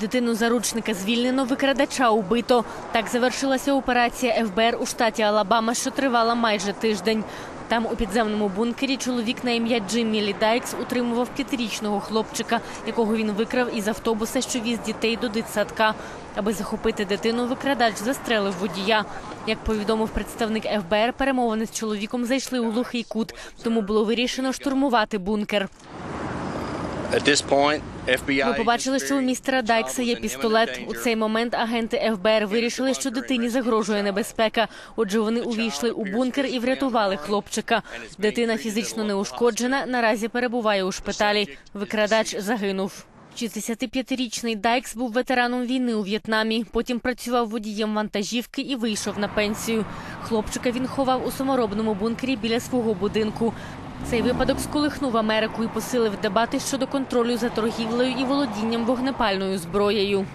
Дитину заручника звільнено, викрадача убито. Так завершилася операція ФБР у штаті Алабама, що тривала майже тиждень. Там у підземному бункері чоловік на ім'я Джиммі Лі Дайкс утримував п'ятирічного хлопчика, якого він викрав із автобуса, що віз дітей до дитсадка. Аби захопити дитину, викрадач застрелив водія. Як повідомив представник ФБР, перемовини з чоловіком зайшли у глухий кут, тому було вирішено штурмувати бункер. Ми побачили, що у містера Дайкса є пістолет. У цей момент агенти ФБР вирішили, що дитині загрожує небезпека. Отже, вони увійшли у бункер і врятували хлопчика. Дитина фізично не ушкоджена. Наразі перебуває у шпиталі. Викрадач загинув. 65-річний Дайкс був ветераном війни у В'єтнамі. Потім працював водієм вантажівки і вийшов на пенсію. Хлопчика він ховав у саморобному бункері біля свого будинку. Цей випадок сколихнув Америку і посилив дебати щодо контролю за торгівлею і володінням вогнепальною зброєю.